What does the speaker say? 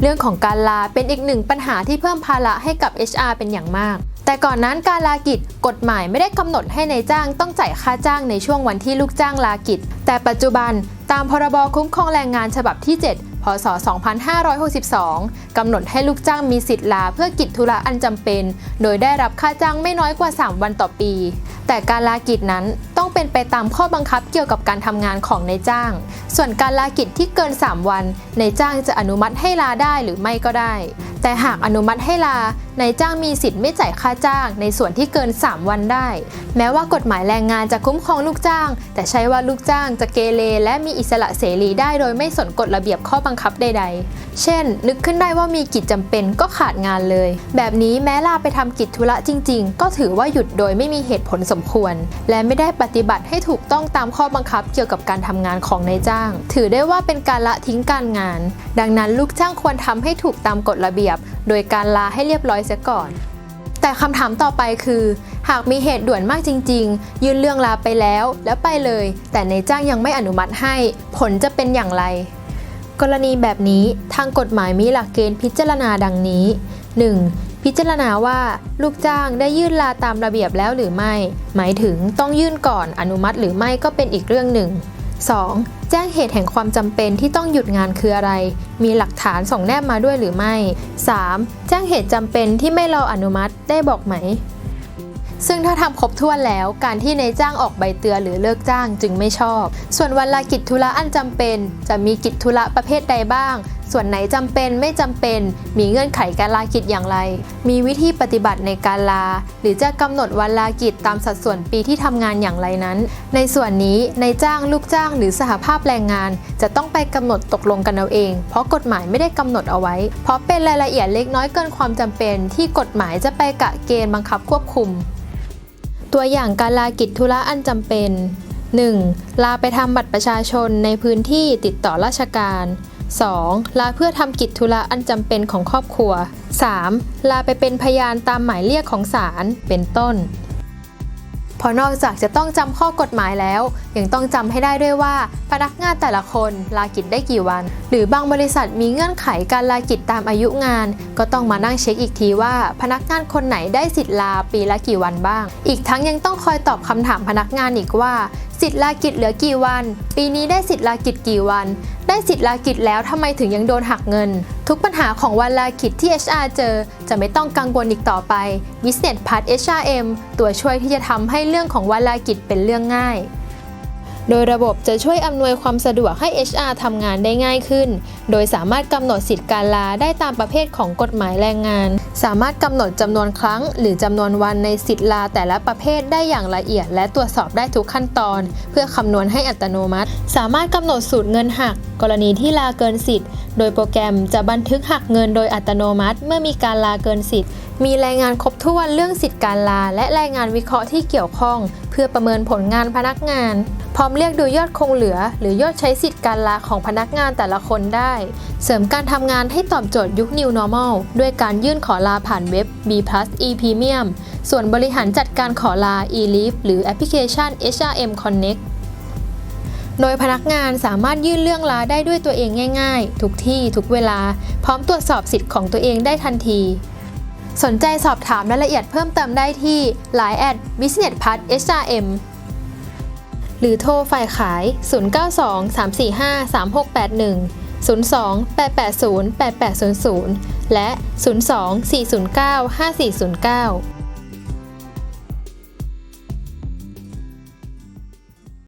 เรื่องของการลาเป็นอีกหนึ่งปัญหาที่เพิ่มภาระให้กับ HR เป็นอย่างมาก แต่ก่อนนั้นการลากิจกฎหมายไม่ได้กำหนดให้ในายจ้างต้องจ่ายค่าจ้างในช่วงวันที่ลูกจ้างลากิจ แต่ปัจจุบันตามพรบคุ้มครองแรงงานฉบับที่ 7 พศ 2562 กำหนดให้ลูกจ้างมีสิทธิ์ลาเพื่อกิจธุระอันจำเป็น โดยได้รับค่าจ้างไม่น้อยกว่า 3 วันต่อปี แต่การลากิจนั้นต้องเป็นไปตามข้อบังคับเกี่ยวกับการทำงานของนายจ้าง ส่วนการลากิจที่เกิน 3 วันนายจ้างจะอนุมัติให้ลาได้หรือไม่ก็ได้ แต่หากอนุมัติให้ลานายจ้างมีสิทธิ์ไม่จ่ายค่าจ้าง ในส่วนที่เกิน 3 วันได้ แม้ว่ากฎหมายแรงงานจะคุ้มครองลูกจ้าง แต่ใช่ว่าลูกจ้างจะเกเรและมีอิสระเสรีได้โดยไม่สนกฎระเบียบข้อบังคับใด ๆ เช่น นึกขึ้นได้ว่ามีกิจจำเป็นก็ขาดงานเลย แบบนี้แม้ลาไปทำกิจธุระจริง ๆ ก็ถือว่าหยุดโดยไม่มีเหตุผลสมควร และไม่ได้ปฏิบัติให้ถูกต้องตามข้อบังคับเกี่ยวกับการทำงานของนายจ้าง ถือได้ว่าเป็นการละทิ้งการงาน ดังนั้นลูกจ้างควรทำให้ถูกตามกฎระเบียบ โดยการลาให้เรียบร้อยเสียก่อน แต่คำถามต่อไปคือ หากมีเหตุด่วนมากจริง ๆ ยื่นเรื่องลาไปแล้ว แล้วไปเลย แต่ในจ้างยังไม่อนุมัติให้ ผลจะเป็นอย่างไร กรณีแบบนี้ทางกฎหมายมีหลักเกณฑ์พิจารณาดังนี้ 1. พิจารณาว่าลูกจ้างได้ยื่นลาตามระเบียบแล้วหรือไม่ หมายถึงต้องยื่นก่อนอนุมัติหรือไม่ก็เป็นอีกเรื่องหนึ่ง 2. แจ้งเหตุแห่งความจำเป็นที่ต้องหยุดงานคืออะไร มีหลักฐานส่งแนบมาด้วยหรือไม่ 3. แจ้งเหตุจำเป็นที่ไม่รออนุมัติได้บอกไหม ซึ่งถ้าทำครบถ้วนแล้ว การที่นายจ้างออกใบเตือนหรือเลิกจ้างจึงไม่ชอบ ส่วนวันลากิจธุระอันจำเป็น จะมีกิจธุระประเภทใดบ้าง ส่วนไหนจำเป็นไม่จำเป็นมีเงื่อนไขการลากิจอย่างไร มีวิธีปฏิบัติในการลา หรือจะกำหนดวันลากิจตามสัดส่วนปีที่ทำงานอย่างไรนั้น ในส่วนนี้นายจ้างลูกจ้างหรือสหภาพแรงงาน จะต้องไปกำหนดตกลงกันเอาเอง เพราะกฎหมายไม่ได้กำหนดเอาไว้ เพราะเป็นรายละเอียดเล็กน้อยเกินความจำเป็น ที่กฎหมายจะไปกะเกณฑ์บังคับควบคุม ตัวอย่างการลากิจธุระอันจำเป็น 1. ลาไปทำบัตรประชาชนในพื้นที่ติดต่อราชการ 2. ลาเพื่อทำกิจธุระอันจำเป็นของครอบครัว 3. ลาไปเป็นพยานตามหมายเรียกของศาลเป็นต้น เพราะนอกจากจะต้องจำข้อกฎหมายแล้ว ยังต้องจำให้ได้ด้วยว่าพนักงานแต่ละคนลากิจได้กี่วัน หรือบางบริษัทมีเงื่อนไขการลากิจตามอายุงาน ก็ต้องมานั่งเช็คอีกทีว่า พนักงานคนไหนได้สิทธิ์ลาปีละกี่วันบ้าง อีกทั้งยังต้องคอยตอบคำถามพนักงานอีกว่า สิทธิ์ลากิจเหลือกี่วัน ปีนี้ได้สิทธิ์ลากิจกี่วัน ได้สิทธิ์ลากิจแล้วทำไมถึงยังโดนหักเงิน ทุกปัญหาของวันลากิจที่ HR เจอ จะไม่ต้องกังวลอีกต่อไป Business Part HRM ตัวช่วยที่จะทำให้เรื่องของวันลากิจเป็นเรื่องง่าย โดยระบบจะช่วยอำนวยความสะดวกให้ HR ทำงานได้ง่ายขึ้น โดยสามารถกำหนดสิทธิการลาได้ตามประเภทของกฎหมายแรงงาน สามารถกำหนดจำนวนครั้ง หรือจำนวนวันในสิทธิลาแต่ละประเภทได้อย่างละเอียด และตรวจสอบได้ทุกขั้นตอน เพื่อคำนวณให้อัตโนมัติ สามารถกำหนดสูตรเงินหัก กรณีที่ลาเกินสิทธิ์โดยโปรแกรมจะบันทึกหักเงินโดยอัตโนมัติ เมื่อมีการลาเกินสิทธิ์ มีรายงานครบถ้วนเรื่องสิทธิการลา และรายงานวิเคราะห์ที่เกี่ยวข้อง เพื่อประเมินผลงานพนักงาน พร้อมเรียกดูยอดคงเหลือ หรือยอดใช้สิทธิการลาของพนักงานแต่ละคนได้ เสริมการทำงานให้ตอบโจทย์ยุค New Normal ด้วยการยื่นขอลาผ่านเว็บ B+E Premium ส่วนบริหารจัดการขอลา e-leave หรือแอปพลิเคชัน HRM Connect โดยพนักงานสามารถยื่นเรื่องลาได้ด้วยตัวเองง่าย ๆ ทุกที่ทุกเวลา พร้อมตรวจสอบสิทธิ์ของตัวเองได้ทันที สนใจสอบถามรายละเอียดเพิ่มเติมได้ที่ Line at Business Plus HRM หรือโทรฝ่ายขาย 092 345 3681 02 880 8800 และ 02 409 5409